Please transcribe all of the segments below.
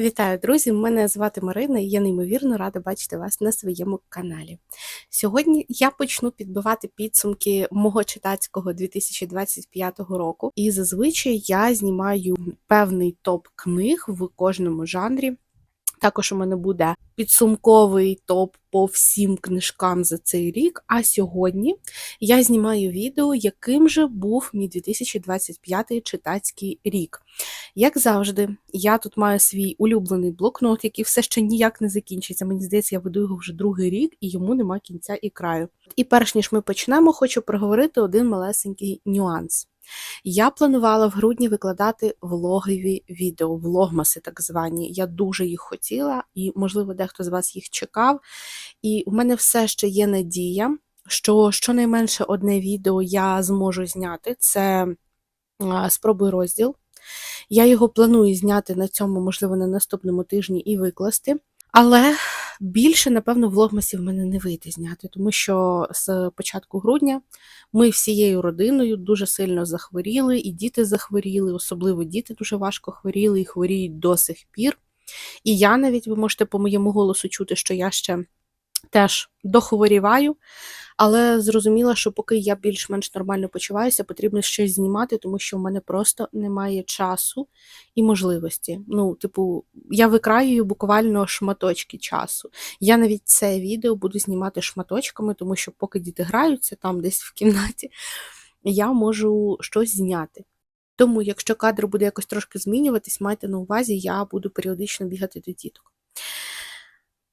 Вітаю, друзі! Мене звати Марина і я неймовірно рада бачити вас на своєму каналі. Сьогодні я почну підбивати підсумки мого читацького 2025 року, і зазвичай я знімаю певний топ книг в кожному жанрі. Також у мене буде підсумковий топ по всім книжкам за цей рік. А сьогодні я знімаю відео, яким же був мій 2025 читацький рік. Як завжди, я тут маю свій улюблений блокнот, який все ще ніяк не закінчиться. Мені здається, я веду його вже другий рік і йому нема кінця і краю. І перш ніж ми почнемо, хочу проговорити один малесенький нюанс. Я планувала в грудні викладати влогові відео, влогмаси так звані. Я дуже їх хотіла, і, можливо, дехто з вас їх чекав. І в мене все ще є надія, що щонайменше одне відео я зможу зняти. Це спробуй розділ. Я його планую зняти на цьому, можливо, на наступному тижні і викласти. Але більше, напевно, влогмасів в мене не вийде зняти, тому що з початку грудня ми всією родиною дуже сильно захворіли, і діти захворіли, особливо діти дуже важко хворіли і хворіють до сих пір. І я навіть, ви можете по моєму голосу чути, що я ще теж дохворіваю, але зрозуміла, що поки я більш-менш нормально почуваюся, потрібно щось знімати, тому що в мене просто немає часу і можливості. Ну, типу, я викраюю буквально шматочки часу. Я навіть це відео буду знімати шматочками, тому що поки діти граються там десь в кімнаті, я можу щось зняти. Тому, якщо кадр буде якось трошки змінюватись, майте на увазі, я буду періодично бігати до діток.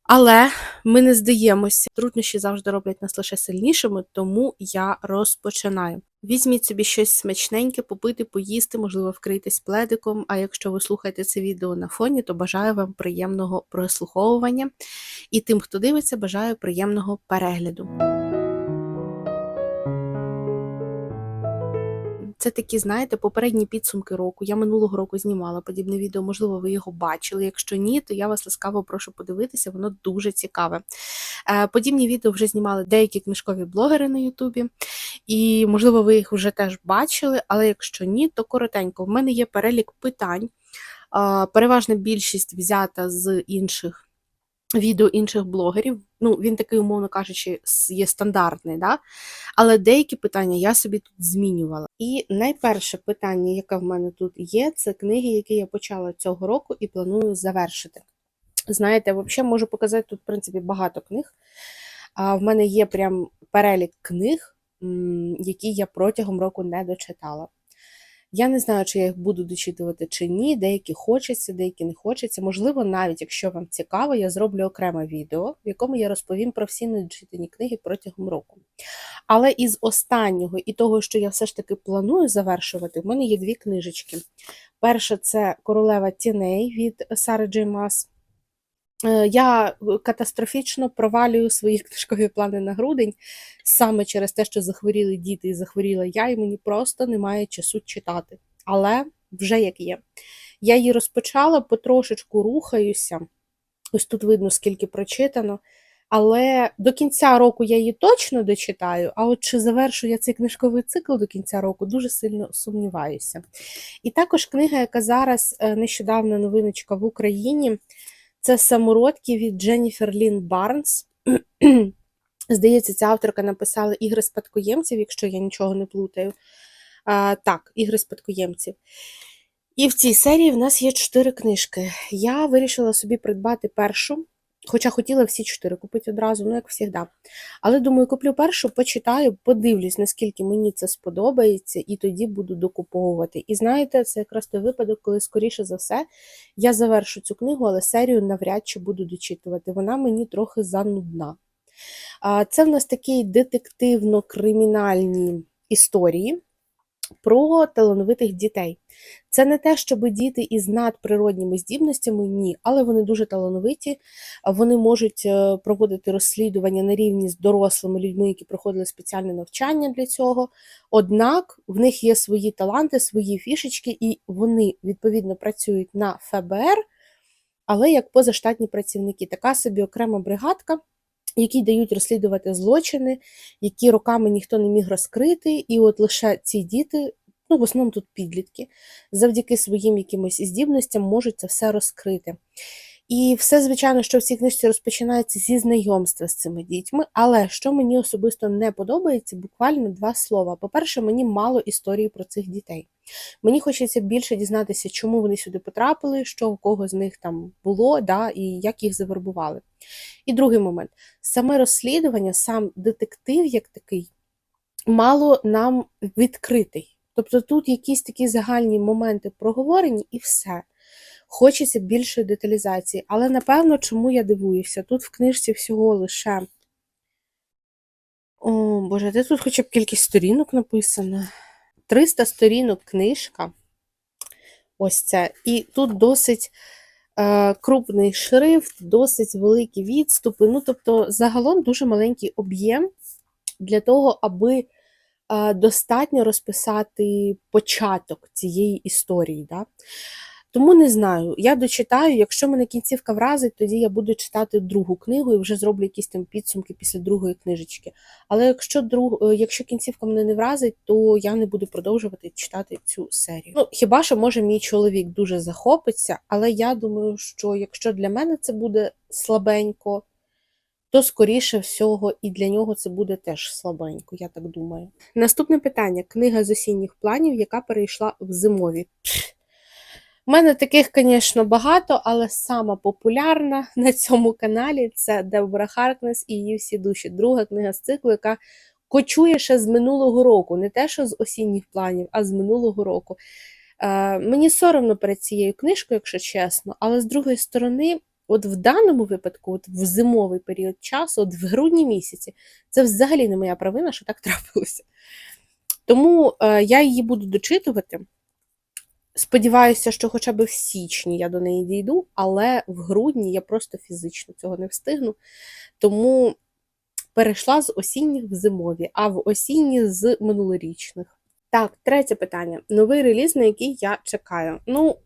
Але ми не здаємося. Труднощі завжди роблять нас лише сильнішими, тому я розпочинаю. Візьміть собі щось смачненьке, попити, поїсти, можливо, вкрийтесь пледиком. А якщо ви слухаєте це відео на фоні, то бажаю вам приємного прослуховування. І тим, хто дивиться, бажаю приємного перегляду. Це такі, знаєте, попередні підсумки року. Я минулого року знімала подібне відео, можливо, ви його бачили. Якщо ні, то я вас ласкаво прошу подивитися, воно дуже цікаве. Е, подібні відео вже знімали деякі книжкові блогери на Ютубі, і, можливо, ви їх вже теж бачили, але якщо ні, то коротенько. В мене є перелік питань. Переважна більшість взята з інших відео інших блогерів. Ну, він такий, умовно кажучи, є стандартний, да? але деякі питання я собі тут змінювала. І найперше питання, яке в мене тут є, це книги, які я почала цього року і планую завершити. Знаєте, взагалі можу показати тут, в принципі, багато книг. А в мене є прям перелік книг, які я протягом року не дочитала. Я не знаю, чи я їх буду дочитувати чи ні. Деякі хочеться, деякі не хочеться. Можливо, навіть якщо вам цікаво, я зроблю окреме відео, в якому я розповім про всі недочитані книги протягом року. Але із останнього і того, що я все ж таки планую завершувати, в мене є дві книжечки. Перша це Королева тіней від Сари Джей Мас. Е, я е, катастрофічно провалюю свої книжкові плани на грудень саме через те, що захворіли діти і захворіла я, і мені просто немає часу читати. Але вже як є. Я її розпочала, потрошечку рухаюся. Ось тут видно, скільки прочитано. Але до кінця року я її точно дочитаю, а от чи завершу я цей книжковий цикл до кінця року, дуже сильно сумніваюся. І також книга, яка зараз е, нещодавно новиночка в Україні. Це самородки від Дженніфер Лін Барнс. Здається, ця авторка написала ігри спадкоємців, якщо я нічого не плутаю. А, Так, ігри спадкоємців. І в цій серії в нас є чотири книжки. Я вирішила собі придбати першу. Хоча хотіла всі чотири купити одразу, ну, як завжди. Але думаю, куплю першу, почитаю, подивлюсь, наскільки мені це сподобається, і тоді буду докуповувати. І знаєте, це якраз той випадок, коли, скоріше за все, я завершу цю книгу, але серію навряд чи буду дочитувати. Вона мені трохи занудна. Це в нас такі детективно-кримінальні історії про талановитих дітей. Це не те, щоб діти із надприродніми здібностями, ні, але вони дуже талановиті, вони можуть е, проводити розслідування на рівні з дорослими людьми, які проходили спеціальне навчання для цього. Однак в них є свої таланти, свої фішечки, і вони відповідно працюють на ФБР, але як позаштатні працівники. Така собі окрема бригадка які дають розслідувати злочини, які роками ніхто не міг розкрити, і от лише ці діти ну, в основному тут підлітки, завдяки своїм якимось здібностям можуть це все розкрити. І все, звичайно, що в цій книжці розпочинається зі знайомства з цими дітьми, але що мені особисто не подобається, буквально два слова. По-перше, мені мало історії про цих дітей. Мені хочеться більше дізнатися, чому вони сюди потрапили, що у кого з них там було, да, і як їх завербували. І другий момент: саме розслідування, сам детектив, як такий, мало нам відкритий. Тобто тут якісь такі загальні моменти проговорені і все. Хочеться більшої деталізації. Але напевно, чому я дивуюся? Тут в книжці всього лише. О, Боже, де тут хоча б кількість сторінок написано? 300 сторінок книжка. Ось ця. І тут досить е, крупний шрифт, досить великі відступи. Ну, тобто, загалом дуже маленький об'єм для того, аби е, достатньо розписати початок цієї історії. Да? Тому не знаю. Я дочитаю, якщо мене кінцівка вразить, тоді я буду читати другу книгу і вже зроблю якісь там підсумки після другої книжечки. Але якщо друг, е, якщо кінцівка мене не вразить, то я не буду продовжувати читати цю серію. Ну, хіба що може мій чоловік дуже захопиться, але я думаю, що якщо для мене це буде слабенько, то скоріше всього і для нього це буде теж слабенько, я так думаю. Наступне питання: книга з осінніх планів, яка перейшла в зимові. У мене таких, звісно, багато, але сама популярна на цьому каналі це Дебора Харкнес і її всі душі. Друга книга з циклу, яка кочує ще з минулого року, не те, що з осінніх планів, а з минулого року. Е, Мені соромно перед цією книжкою, якщо чесно, але з другої сторони, от в даному випадку, от в зимовий період часу, от в грудні місяці, це взагалі не моя провина, що так трапилося. Тому е, я її буду дочитувати. Сподіваюся, що хоча б в січні я до неї дійду, але в грудні я просто фізично цього не встигну. Тому перейшла з осінніх в зимові, а в осінні з минулорічних. Так, третє питання. Новий реліз, на який я чекаю. Ну,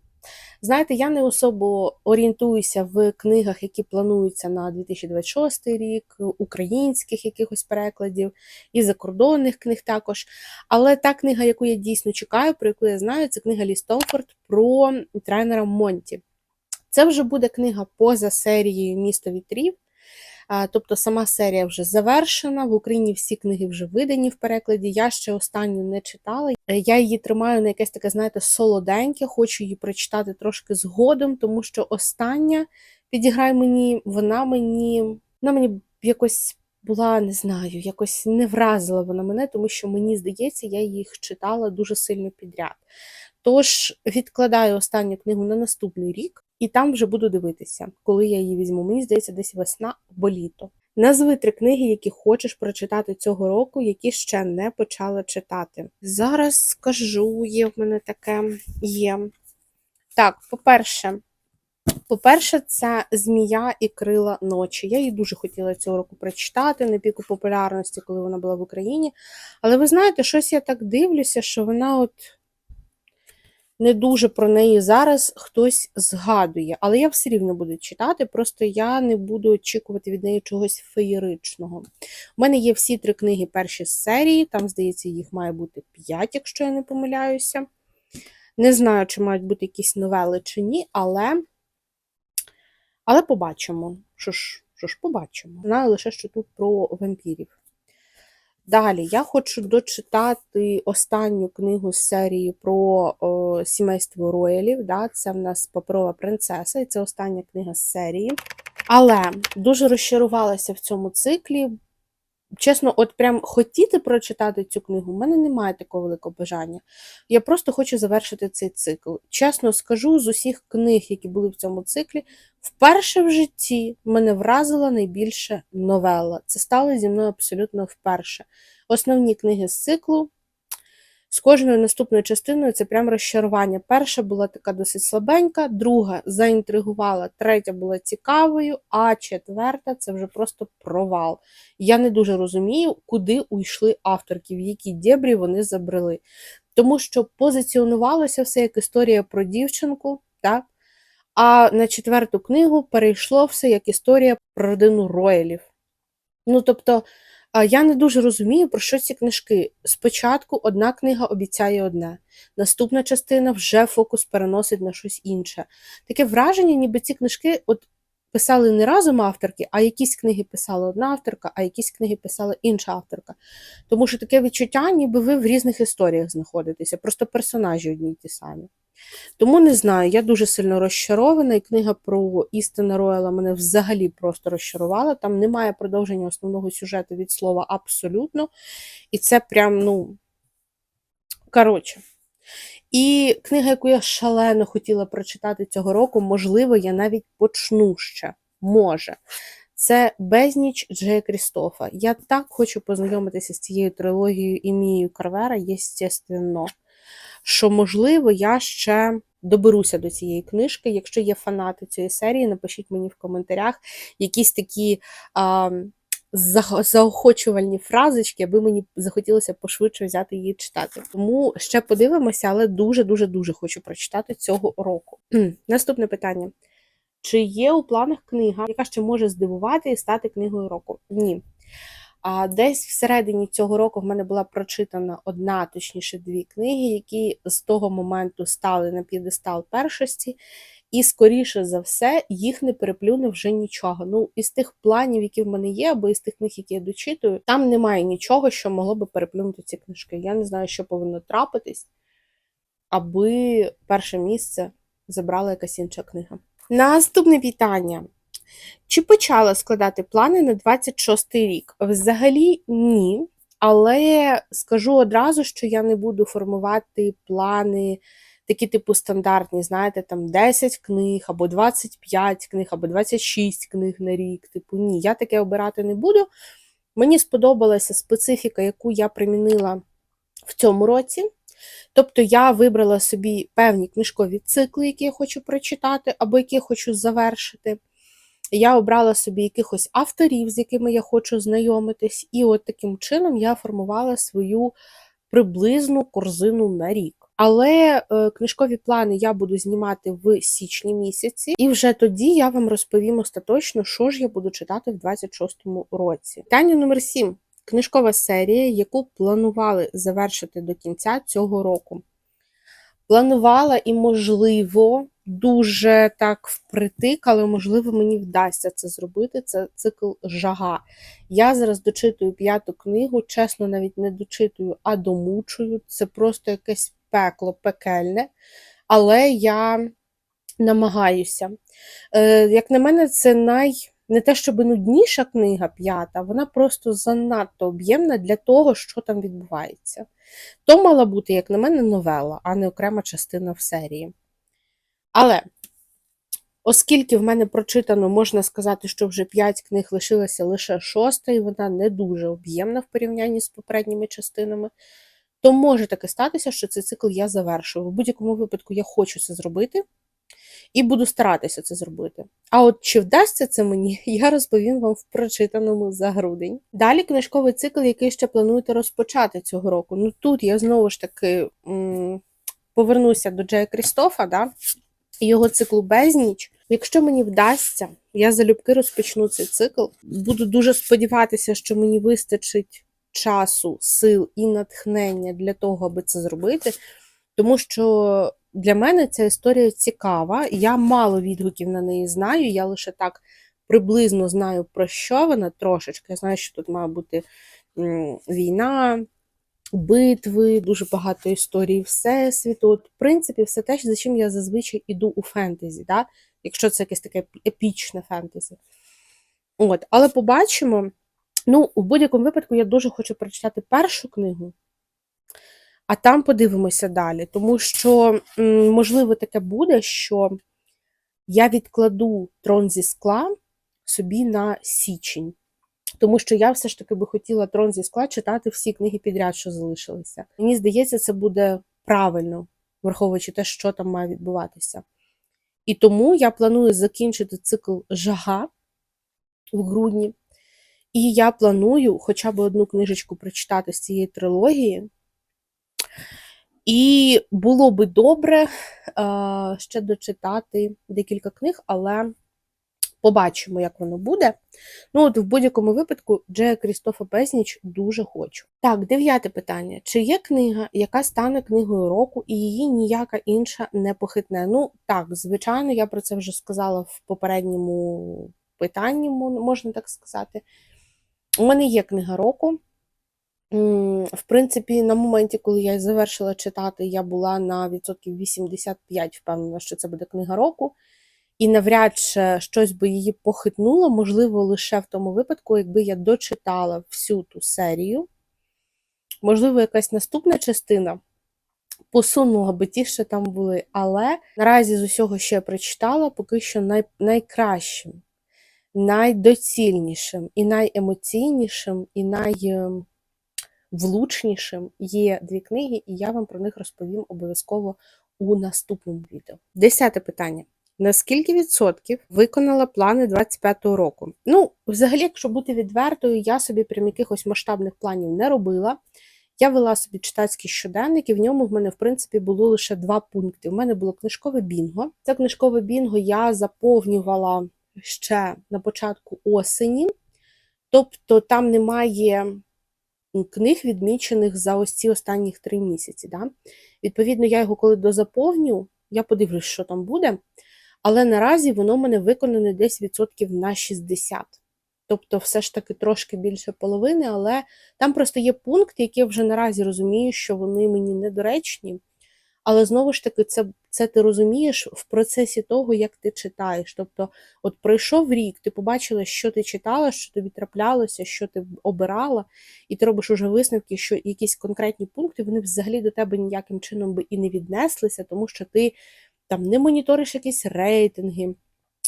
знаєте, я не особо орієнтуюся в книгах, які плануються на 2026 рік, українських якихось перекладів і закордонних книг також. Але та книга, яку я дійсно чекаю, про яку я знаю, це книга Лі Стомфорд про тренера Монті. Це вже буде книга поза серією Місто вітрів. Тобто сама серія вже завершена. В Україні всі книги вже видані в перекладі. Я ще останню не читала. Е, я її тримаю на якесь таке, знаєте, солоденьке, хочу її прочитати трошки згодом, тому що остання підіграй мені, вона мені, вона мені якось. Була, не знаю, якось не вразила вона мене, тому що мені здається, я їх читала дуже сильно підряд. Тож відкладаю останню книгу на наступний рік, і там вже буду дивитися, коли я її візьму. Мені здається, десь весна або літо. Назви три книги, які хочеш прочитати цього року, які ще не почала читати. Зараз скажу, є в мене таке є. Так, по-перше, по-перше, це Змія і крила ночі. Я її дуже хотіла цього року прочитати на піку популярності, коли вона була в Україні. Але ви знаєте, щось я так дивлюся, що вона от не дуже про неї зараз хтось згадує, але я все рівно буду читати, просто я не буду очікувати від неї чогось феєричного. У мене є всі три книги перші з серії, там, здається, їх має бути п'ять, якщо я не помиляюся. Не знаю, чи мають бути якісь новели чи ні, але але побачимо. Що ж, що ж побачимо. Знаю лише, що тут про вампірів. Далі я хочу дочитати останню книгу з серії про о, сімейство роялів. Да? Це в нас паперова принцеса, і це остання книга з серії. Але дуже розчарувалася в цьому циклі. Чесно, от прям хотіти прочитати цю книгу, в мене немає такого великого бажання. Я просто хочу завершити цей цикл. Чесно скажу, з усіх книг, які були в цьому циклі, вперше в житті мене вразила найбільше новела. Це стало зі мною абсолютно вперше. Основні книги з циклу. З кожною наступною частиною це прям розчарування. Перша була така досить слабенька, друга заінтригувала, третя була цікавою, а четверта це вже просто провал. Я не дуже розумію, куди уйшли авторки, в які дєбрі вони забрели. Тому що позиціонувалося все як історія про дівчинку, так? а на четверту книгу перейшло все як історія про родину роялів. Ну, тобто. Я не дуже розумію, про що ці книжки. Спочатку одна книга обіцяє одне, наступна частина вже фокус переносить на щось інше. Таке враження, ніби ці книжки от писали не разом авторки, а якісь книги писала одна авторка, а якісь книги писала інша авторка. Тому що таке відчуття, ніби ви в різних історіях знаходитеся, просто персонажі одні й ті самі. Тому не знаю, я дуже сильно розчарована, і книга про Істина Рояла мене взагалі просто розчарувала. Там немає продовження основного сюжету від слова абсолютно. І це прям, ну. Коротше. І книга, яку я шалено хотіла прочитати цього року, можливо, я навіть почну ще. Може. Це Безніч Джея Крістофа. Я так хочу познайомитися з цією трилогією і Мією Карвера, єстественно що, можливо, я ще доберуся до цієї книжки. Якщо є фанати цієї серії, напишіть мені в коментарях якісь такі а, заохочувальні фразочки, аби мені захотілося пошвидше взяти її читати. Тому ще подивимося, але дуже-дуже дуже хочу прочитати цього року. Наступне питання. Чи є у планах книга, яка ще може здивувати і стати книгою року? Ні. А десь всередині цього року в мене була прочитана одна, точніше, дві книги, які з того моменту стали на п'єдестал першості, і, скоріше за все, їх не переплюне вже нічого. Ну, із тих планів, які в мене є, або із тих книг, які я дочитую, там немає нічого, що могло би переплюнути ці книжки. Я не знаю, що повинно трапитись, аби перше місце забрала якась інша книга. Наступне вітання. Чи почала складати плани на 26 рік? Взагалі ні. Але скажу одразу, що я не буду формувати плани, такі, типу, стандартні, знаєте, там 10 книг, або 25 книг, або 26 книг на рік. Типу, ні, я таке обирати не буду. Мені сподобалася специфіка, яку я примінила в цьому році. Тобто я вибрала собі певні книжкові цикли, які я хочу прочитати, або які я хочу завершити. Я обрала собі якихось авторів, з якими я хочу знайомитись, і от таким чином я формувала свою приблизну корзину на рік. Але е, книжкові плани я буду знімати в січні місяці, і вже тоді я вам розповім остаточно, що ж я буду читати в 26-му році. Питання номер 7. Книжкова серія, яку планували завершити до кінця цього року. Планувала і, можливо, дуже так впритик, але, можливо, мені вдасться це зробити. Це цикл жага. Я зараз дочитую п'яту книгу, чесно, навіть не дочитую, а домучую. Це просто якесь пекло пекельне. Але я намагаюся. Е, Як на мене, це най. Не те, щоб нудніша книга п'ята, вона просто занадто об'ємна для того, що там відбувається. То мала бути, як на мене, новела, а не окрема частина в серії. Але, оскільки в мене прочитано, можна сказати, що вже 5 книг лишилася лише шоста, і вона не дуже об'ємна в порівнянні з попередніми частинами, то може таки статися, що цей цикл я завершую. В будь-якому випадку я хочу це зробити. І буду старатися це зробити. А от чи вдасться це мені, я розповім вам в прочитаному за грудень. Далі книжковий цикл, який ще плануєте розпочати цього року. Ну тут я знову ж таки м повернуся до Джея Крістофа, да? Його циклу безніч. Якщо мені вдасться, я залюбки розпочну цей цикл. Буду дуже сподіватися, що мені вистачить часу, сил і натхнення для того, аби це зробити. Тому що для мене ця історія цікава. Я мало відгуків на неї знаю. Я лише так приблизно знаю, про що вона трошечки. Я знаю, що тут має бути війна, битви, дуже багато історій Всесвіту. От, В принципі, все те, за чим я зазвичай іду у фентезі, да? якщо це якесь таке епічне фентезі. От, Але побачимо. Ну, у будь-якому випадку я дуже хочу прочитати першу книгу, а там подивимося далі. Тому що, можливо, таке буде, що я відкладу трон зі скла собі на січень. Тому що я все ж таки би хотіла трон зі скла читати всі книги підряд, що залишилися. Мені здається, це буде правильно, враховуючи те, що там має відбуватися. І тому я планую закінчити цикл жага в грудні. І я планую хоча б одну книжечку прочитати з цієї трилогії. І було би добре ще дочитати декілька книг, але Побачимо, як воно буде. Ну, от в будь-якому випадку, Джея Крістофа Безніч дуже хочу. Так, дев'яте питання: чи є книга, яка стане книгою року, і її ніяка інша не похитне? Ну так, звичайно, я про це вже сказала в попередньому питанні, можна так сказати. У мене є книга року. В принципі, на моменті, коли я завершила читати, я була на відсотків 85 впевнена, що це буде книга року. І навряд чи щось би її похитнуло, можливо, лише в тому випадку, якби я дочитала всю ту серію. Можливо, якась наступна частина посунула би ті, що там були. Але наразі з усього, що я прочитала, поки що най... найкращим, найдоцільнішим, і найемоційнішим, і найвлучнішим є дві книги, і я вам про них розповім обов'язково у наступному відео. Десяте питання. На скільки відсотків виконала плани 25-го року? Ну, взагалі, якщо бути відвертою, я собі прям якихось масштабних планів не робила. Я вела собі читацький щоденник, і в ньому в мене, в принципі, було лише два пункти. У мене було книжкове бінго. Це книжкове бінго я заповнювала ще на початку осені, тобто там немає книг, відмічених за ось ці останні три місяці. Да? Відповідно, я його коли дозаповню, я подивлюсь, що там буде. Але наразі воно мене виконане десь відсотків на 60. Тобто, все ж таки трошки більше половини, але там просто є пункти, які я вже наразі розумію, що вони мені недоречні. Але знову ж таки, це це ти розумієш в процесі того, як ти читаєш. Тобто, от пройшов рік, ти побачила, що ти читала, що тобі траплялося, що ти обирала, і ти робиш уже висновки, що якісь конкретні пункти вони взагалі до тебе ніяким чином би і не віднеслися, тому що ти там не моніториш якісь рейтинги.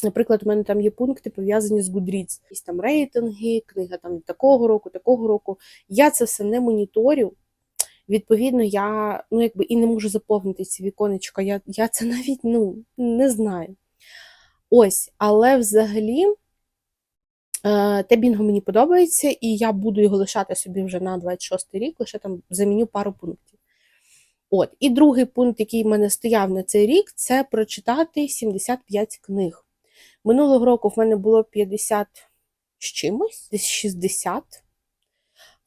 Наприклад, у мене там є пункти пов'язані з Goodreads. Якісь там рейтинги, книга там такого року, такого року. Я це все не моніторю. Відповідно, я ну, якби і не можу заповнити ці віконечка. Я я це навіть ну, не знаю. Ось, але взагалі е, те бінго мені подобається, і я буду його лишати собі вже на 26 рік, лише там заміню пару пунктів. От, І другий пункт, який в мене стояв на цей рік, це прочитати 75 книг. Минулого року в мене було 50 з чимось, десь 60.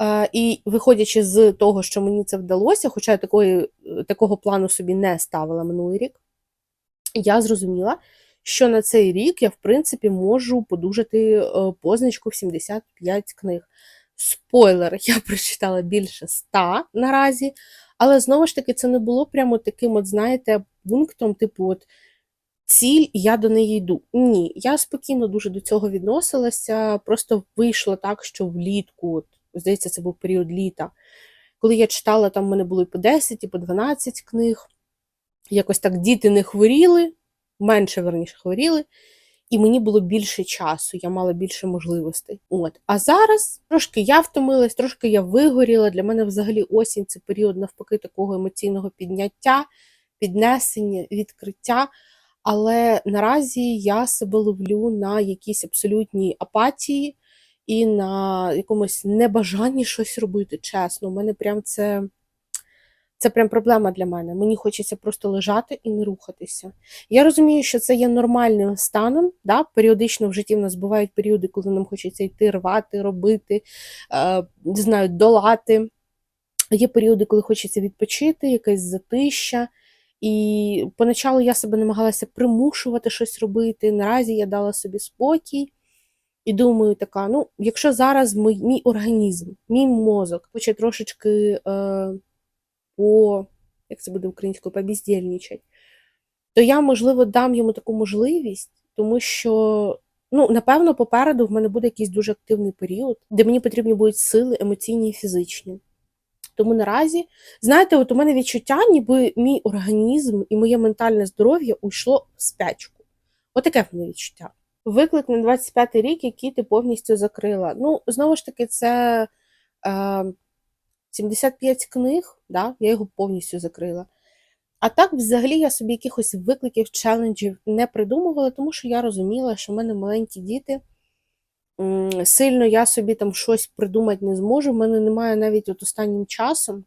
Е, і виходячи з того, що мені це вдалося, хоча я такої, такого плану собі не ставила минулий рік, я зрозуміла, що на цей рік я, в принципі, можу подужати е, позначку в 75 книг. Спойлер, я прочитала більше 100 наразі. Але знову ж таки, це не було прямо таким, от, знаєте, пунктом, типу, от ціль, і я до неї йду. Ні, я спокійно дуже до цього відносилася. Просто вийшло так, що влітку, от, здається, це був період літа. Коли я читала, там в мене було і по 10, і по 12 книг. Якось так діти не хворіли, менше верніше хворіли і мені було більше часу, я мала більше можливостей. От. А зараз трошки я втомилась, трошки я вигоріла. Для мене взагалі осінь це період навпаки такого емоційного підняття, піднесення, відкриття. Але наразі я себе ловлю на якійсь абсолютній апатії і на якомусь небажанні щось робити. Чесно, у мене прям це це прям проблема для мене. Мені хочеться просто лежати і не рухатися. Я розумію, що це є нормальним станом. Да? Періодично в житті в нас бувають періоди, коли нам хочеться йти, рвати, робити, е, не знаю, долати. Є періоди, коли хочеться відпочити, якась затища. І поначалу я себе намагалася примушувати щось робити. Наразі я дала собі спокій. І думаю, така: ну, якщо зараз мій, мій організм, мій мозок хоче трошечки. Е, по, як це буде українською, побіздєльничать, то я, можливо, дам йому таку можливість, тому що, ну, напевно, попереду в мене буде якийсь дуже активний період, де мені потрібні будуть сили емоційні і фізичні. Тому наразі, знаєте, от у мене відчуття, ніби мій організм і моє ментальне здоров'я уйшло в спячку. Отаке в мене відчуття. Виклик на 25 й рік, який ти повністю закрила. Ну, знову ж таки, це. Е, 75 книг, да, я його повністю закрила. А так, взагалі, я собі якихось викликів, челенджів не придумувала, тому що я розуміла, що в мене маленькі діти. Сильно я собі там щось придумати не зможу. В мене немає навіть от останнім часом,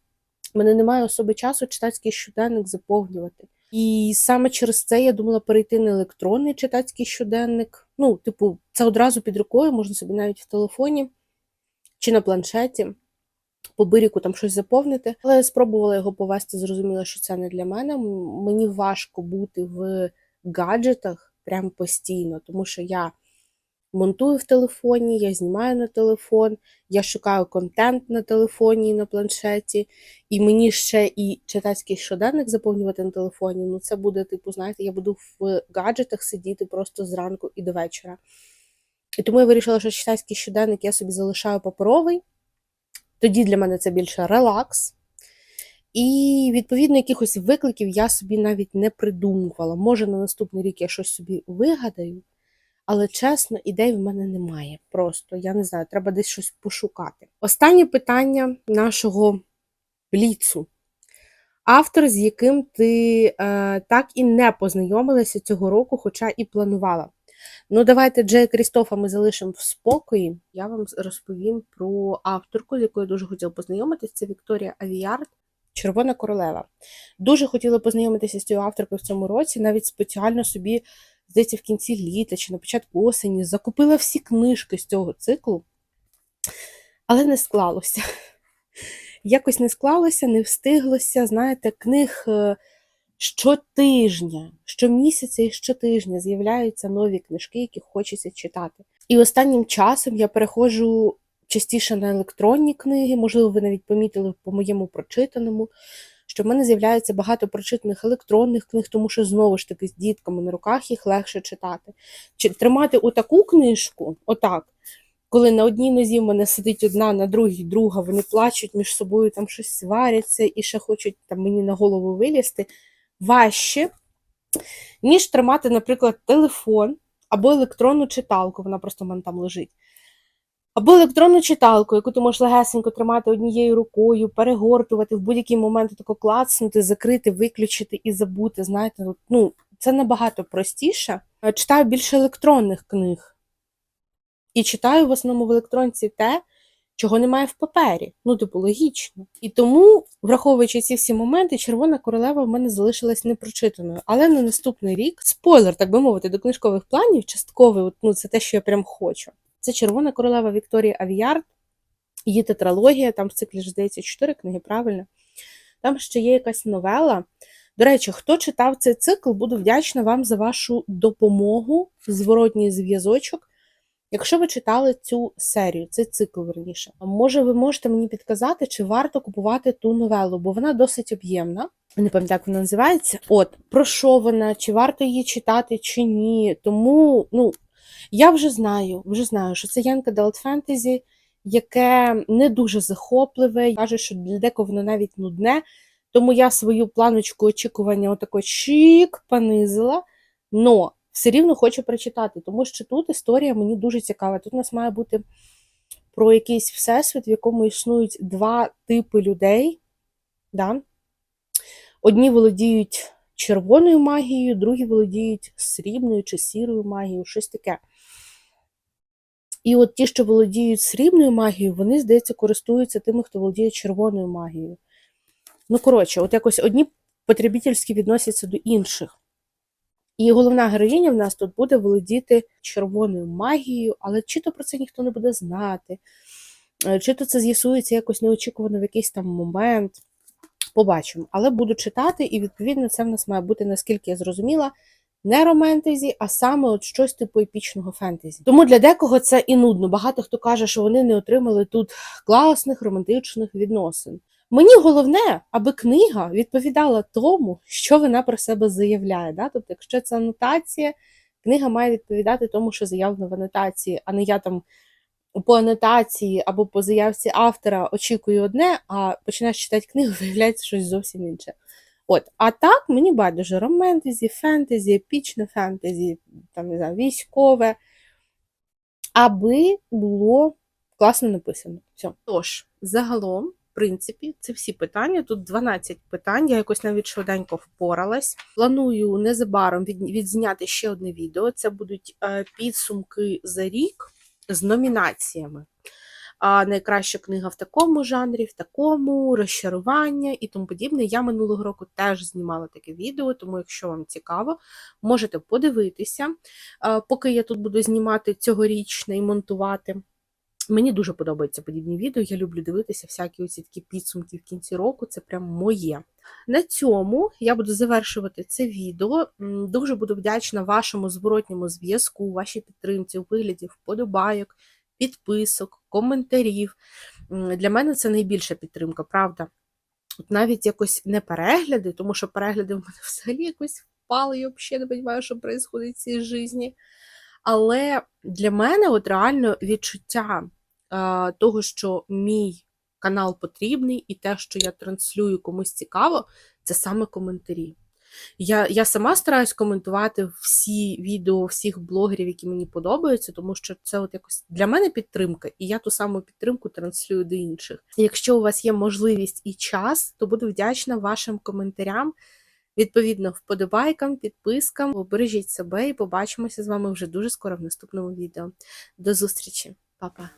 в мене немає особи часу читацький щоденник заповнювати. І саме через це я думала перейти на електронний читацький щоденник. Ну, типу, це одразу під рукою, можна собі навіть в телефоні чи на планшеті по биріку там щось заповнити. Але я спробувала його повести, зрозуміла, що це не для мене. Мені важко бути в гаджетах прям постійно, тому що я монтую в телефоні, я знімаю на телефон, я шукаю контент на телефоні і на планшеті, і мені ще і читацький щоденник заповнювати на телефоні. Ну, це буде, типу, знаєте, я буду в гаджетах сидіти просто зранку і до вечора. І тому я вирішила, що читацький щоденник я собі залишаю паперовий. Тоді для мене це більше релакс. І, відповідно, якихось викликів я собі навіть не придумувала. Може, на наступний рік я щось собі вигадаю, але чесно, ідей в мене немає. Просто я не знаю, треба десь щось пошукати. Останнє питання нашого бліцу. Автор, з яким ти е, так і не познайомилася цього року, хоча і планувала. Ну, давайте Джея Крістофа ми залишимо в спокої. Я вам розповім про авторку, з якою дуже хотіла познайомитися. Це Вікторія Авіард, Червона королева. Дуже хотіла познайомитися з цією авторкою в цьому році, навіть спеціально собі, здається, в кінці літа чи на початку осені закупила всі книжки з цього циклу, але не склалося. Якось не склалося, не встиглося. Знаєте, книг е, щотижня, щомісяця і щотижня з'являються нові книжки, які хочеться читати. І останнім часом я переходжу частіше на електронні книги, можливо, ви навіть помітили по моєму прочитаному, що в мене з'являється багато прочитаних електронних книг, тому що знову ж таки з дітками на руках їх легше читати. Чи тримати отаку книжку, отак, коли на одній нозі в мене сидить одна, на другій друга, вони плачуть між собою, там щось сваряться і ще хочуть там мені на голову вилізти, важче, ніж тримати, наприклад, телефон або електронну читалку, вона просто в мене там лежить. Або електронну читалку, яку ти можеш легесенько тримати однією рукою, перегортувати, в будь-який момент тако клацнути, закрити, виключити і забути. Знаєте, ну, це набагато простіше. Е, Читаю більше електронних книг. І читаю в основному в електронці те, чого немає в папері. Ну, типу, логічно. І тому, враховуючи ці всі моменти, червона королева в мене залишилась непрочитаною. Але на наступний рік, спойлер, так би мовити, до книжкових планів, частковий, ну, це те, що я прям хочу. Це червона королева Вікторії Авіард, її тетралогія, там в циклі ж здається чотири книги, правильно. Там ще є якась новела. До речі, хто читав цей цикл, буду вдячна вам за вашу допомогу, зворотній зв'язочок. Якщо ви читали цю серію, цей цикл верніше, може ви можете мені підказати, чи варто купувати ту новелу, бо вона досить об'ємна. Не пам'ятаю, як вона називається. От, про що вона, чи варто її читати, чи ні. Тому, ну, я вже знаю, вже знаю, що це Янка Далт Фентезі, яке не дуже захопливе. Каже, що для декого воно навіть нудне. Тому я свою планочку очікування отако чік понизила. Но все рівно хочу прочитати, тому що тут історія мені дуже цікава. Тут у нас має бути про якийсь всесвіт, в якому існують два типи людей. Да? Одні володіють червоною магією, другі володіють срібною чи сірою магією, щось таке. І от ті, що володіють срібною магією, вони, здається, користуються тими, хто володіє червоною магією. Ну, коротше, от якось одні потребітельські відносяться до інших. І головна героїня в нас тут буде володіти червоною магією, але чи то про це ніхто не буде знати, е, чи то це з'ясується якось неочікувано в якийсь там момент. Побачимо. Але буду читати, і відповідно це в нас має бути, наскільки я зрозуміла, не романтезі, а саме от щось типу епічного фентезі. Тому для декого це і нудно. Багато хто каже, що вони не отримали тут класних романтичних відносин. Мені головне, аби книга відповідала тому, що вона про себе заявляє. Да? Тобто, якщо це анотація, книга має відповідати тому, що заявлено в анотації, а не я там по анотації або по заявці автора очікую одне, а починаєш читати книгу, виявляється щось зовсім інше. От, а так мені байдуже романтезі, фентезі, епічне фентезі, там не знаю, військове, аби було класно написано. Все. Тож, загалом, в принципі, це всі питання. Тут 12 питань. Я якось навіть швиденько впоралась. Планую незабаром від, відзняти ще одне відео. Це будуть е, підсумки за рік з номінаціями. а найкраща книга в такому жанрі, в такому, розчарування і тому подібне. Я минулого року теж знімала таке відео, тому якщо вам цікаво, можете подивитися. Поки я тут буду знімати цьогорічне і монтувати. Мені дуже подобаються подібні відео. Я люблю дивитися всякі оці такі підсумки в кінці року. Це прям моє. На цьому я буду завершувати це відео. Дуже буду вдячна вашому зворотньому зв'язку, вашій підтримці у вигляді вподобайок, підписок, коментарів. Для мене це найбільша підтримка, правда. От навіть якось не перегляди, тому що перегляди в мене взагалі якось впали, я взагалі не розумію, що відбувається в цій житті. Але для мене от реально відчуття того, що мій канал потрібний, і те, що я транслюю комусь цікаво, це саме коментарі. Я, я сама стараюсь коментувати всі відео всіх блогерів, які мені подобаються, тому що це от якось для мене підтримка, і я ту саму підтримку транслюю до інших. Якщо у вас є можливість і час, то буду вдячна вашим коментарям. Відповідно, вподобайкам, підпискам. Бережіть себе і побачимося з вами вже дуже скоро в наступному відео. До зустрічі, Па-па.